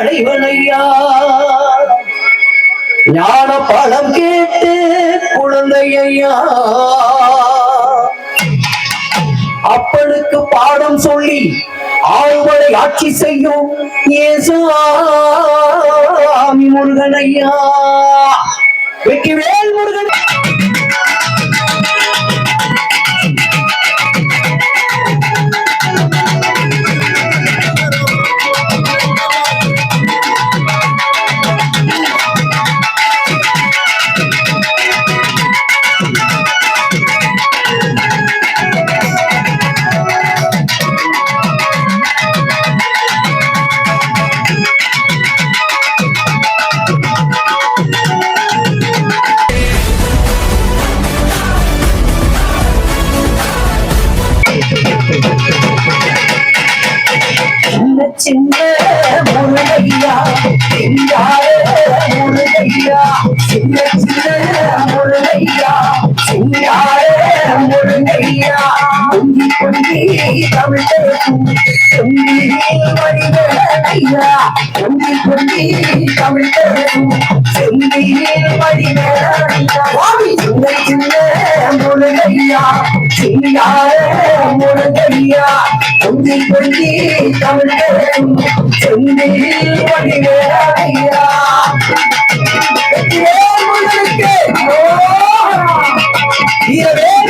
அடைவனையா ஞான பழம் கேட்டு குழந்தையா அப்பனுக்கு பாடம் சொல்லி ஆறுவடை ஆட்சி செய்யும் ஏசுவாமி முருகனையா. ஐயா முருகையா சிங்கார முருகையா சின்ன சின்ன முருகையா சிங்கார முருகையா கொஞ்சி கொஞ்சி சின்ன சின்ன முருகையா சிங்கார முருகையா கொஞ்சி கொஞ்சி தமிழ் பேசும் சொல்லி மணிவேலையா? வெற்றிவேல் முருகனுக்கு அரோகரா.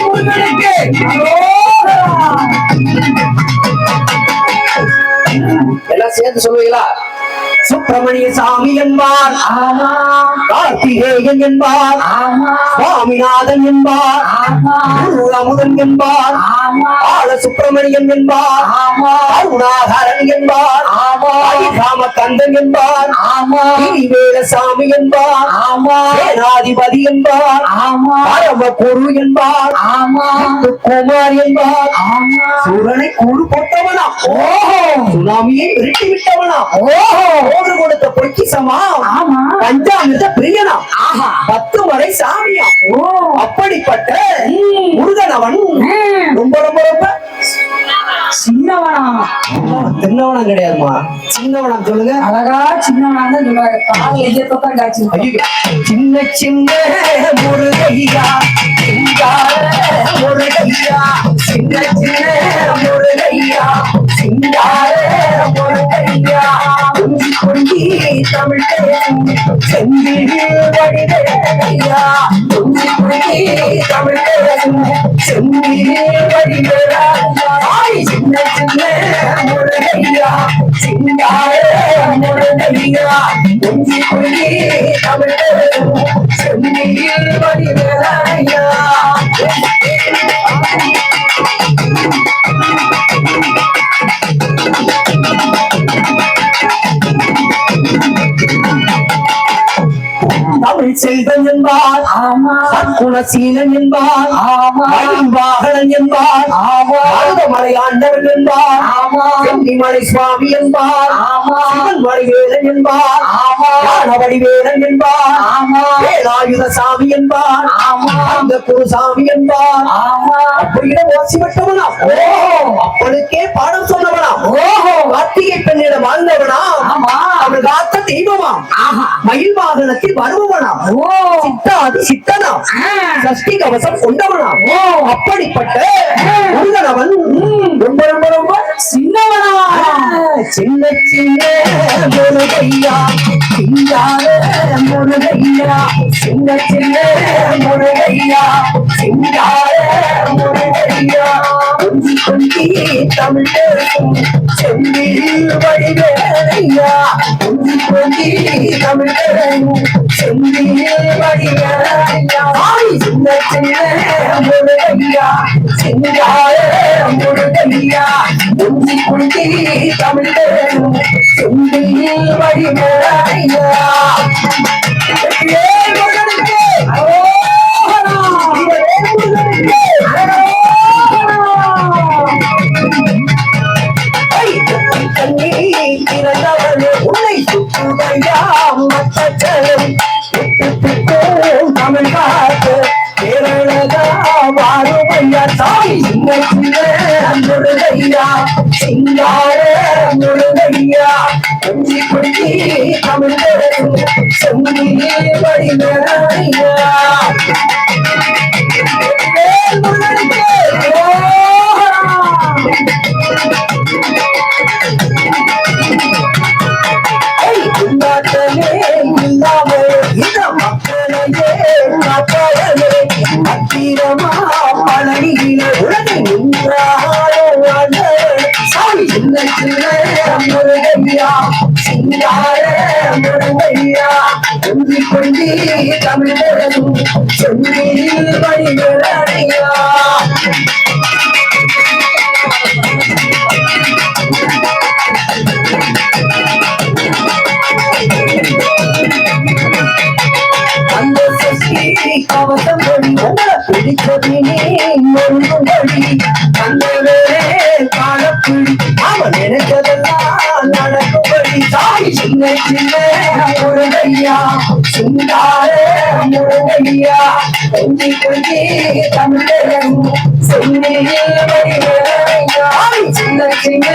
முருகனுக்கு எல்லாம் சேர்ந்து சொல்லுவீங்களா? சுப்பிரமணிய சாமி என்பார் கார்த்திகேயன் என்பார் சுவாமிநாதன் என்பார் அமுதன் என்பார் பால சுப்பிரமணியன் என்பார் ஆமா கருணாகரன் என்பார் ராமகந்தன் என்பார் வேலசாமி என்பார் ஆமா சேனாதிபதி என்பார் ஆமா பரம குரு என்பார் ஆமா குமார் என்பார் ஆமா சூரனை கூறு போட்டவனா ஓஹோ சுனாமியை விரட்டி விட்டவனா ஓஹோ ஓடு கொடுத்த பொக்கிசமா ஆமா. பஞ்சாமிர்த பிரியனா? ஆஹா. பத்து மலை சாமியா? ஓ. அப்படிப்பட்ட ம். முருகனவன். ம். ரொம்ப ரொம்ப ரொம்ப. சின்னவனா. சின்னவனம் கிடையாதுமா. சின்னவனம் சொல்லுங்க. அழகா சின்னவனா தான் சொல்லுவாங்க சின்ன சின்ன முருகையா. முருகையா. சின்ன சின்ன முருகையா. சிங்கார வடிவேலையா கொஞ்சி கொஞ்சி தமிழ் பேசும் செந்தில் வடிவேலையா சின்ன சின்ன முருகையா சிங்கார முருகையா தமிழ் என்பார். ஆமா. குணசீலன் என்பார். வாகனன் என்பார் மலை ஆண்டவன் என்பார். சென்னிமலை சுவாமி என்பார். சிவன் வடிவேலன் என்பார். ஆமா. வடிவேலன் என்பார். வேலாயுத சாமி என்பார். அந்த குருசாமி என்பார். ஆமா. அப்படியே ஓசி விட்டவனா? ஓஹோ அப்பனுக்கே பாடம் சொன்னவனா? ஓஹோ. கார்த்திகை பெண்ணிடம் வாழ்ந்தவனா? ஆமா. அவள் காத்த தெய்வமா ஆஹா. மயில் வாகனத்தில் வருபவனா ஓ. சித்தாதி சித்தனா ஆ. சஷ்டி கவசம் கொண்டவனா ஓ. அப்படிப்பட்ட ஆ. முருகனவன். ரொம்ப ரொம்ப ரொம்ப சின்னவனா. சின்ன சின்ன முருகையா. சிங்கார முருகையா. சின்ன சின்ன முருகையா தமிழ் பேசும் செந்தில் வடிவேலையா மட்டக்களும் தமிழ் காத்து கேரளதா வாழுமையா? தாய் இன்னைக்குள்ளே முருகையா சிங்கார முருகையா குஞ்சி முருகையா சிங்கார முருகையா உந்தி கொண்டி தமிழரும் சென்னையில் வழிகளடையா கவசம் வழி பிடித்ததினே மருந்து வழி அந்த தாய் சின்ன சின்ன முருகையா சிந்தார முருகையா கொஞ்சி கொஞ்சி தமிழரும் சென்னையில் வருகையா சின்ன சின்ன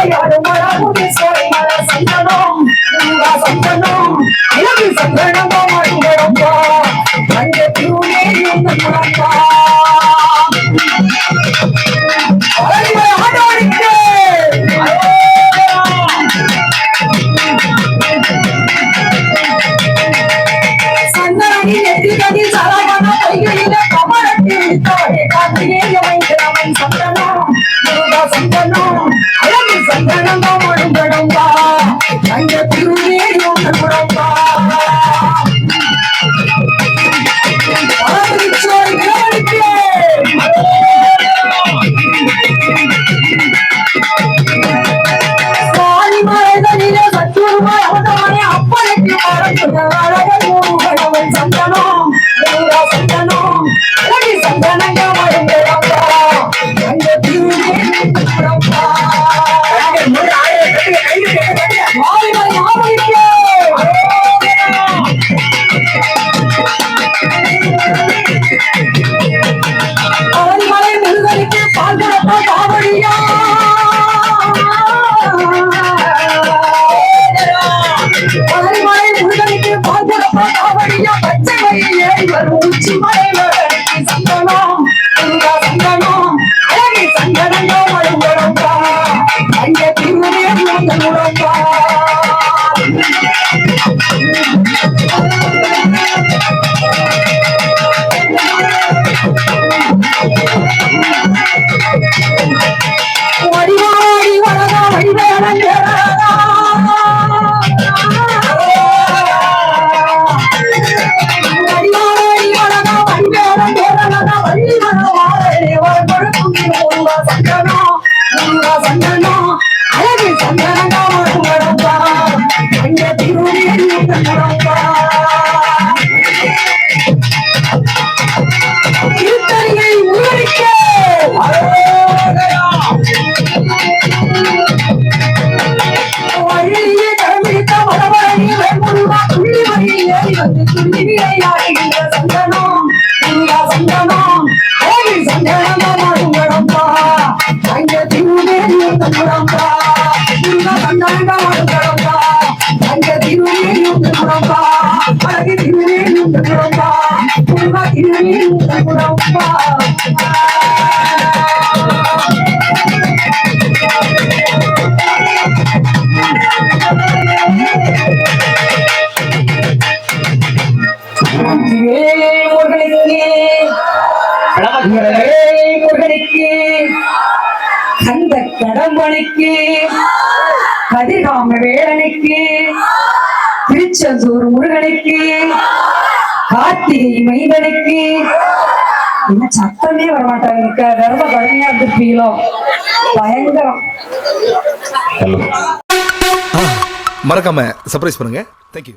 Hey, I don't want வரும் திருச்செந்தூர் முருகனுக்கு கார்த்திகை மைந்தனுக்கு என்ன சத்தமே வரமாட்டாங்க. ரொம்ப கடுமையா இருந்திருப்பீங்களோ? பயங்கரம். மறக்காம சர்ப்ரைஸ் பண்ணுங்க. தேங்க்யூ